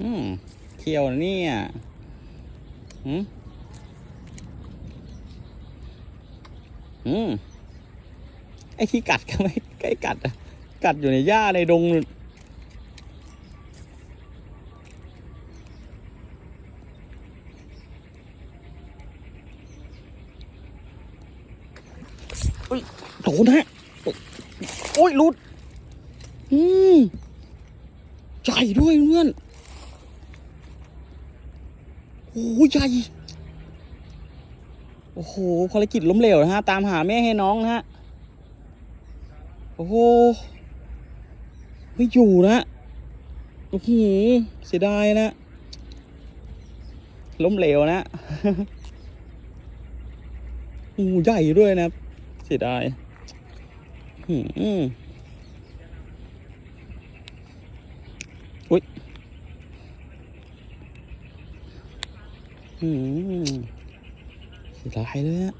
อืมเที่ยวเนี่ยอืมอืมไอ้ที่กัดก็ไม่ใกล้กัดอะกัดอยู่ในหญ้าในดงอุ้ยโดนฮะโอ้ยหลุด อืมใหญ่ด้วยเพื่อน โอ้โหใหญ่โอ้โหภารกิจล้มเหลวนะฮะ ตามหาแม่ให้น้องนะฮะ โอ้โห ไม่อยู่นะโอ้โหเสียดายนะ ล้มเหลวนะโอ้ใหญ่ด้วยนะ เสียดายอืมอุ้ย อืมเสียดายเลยอะ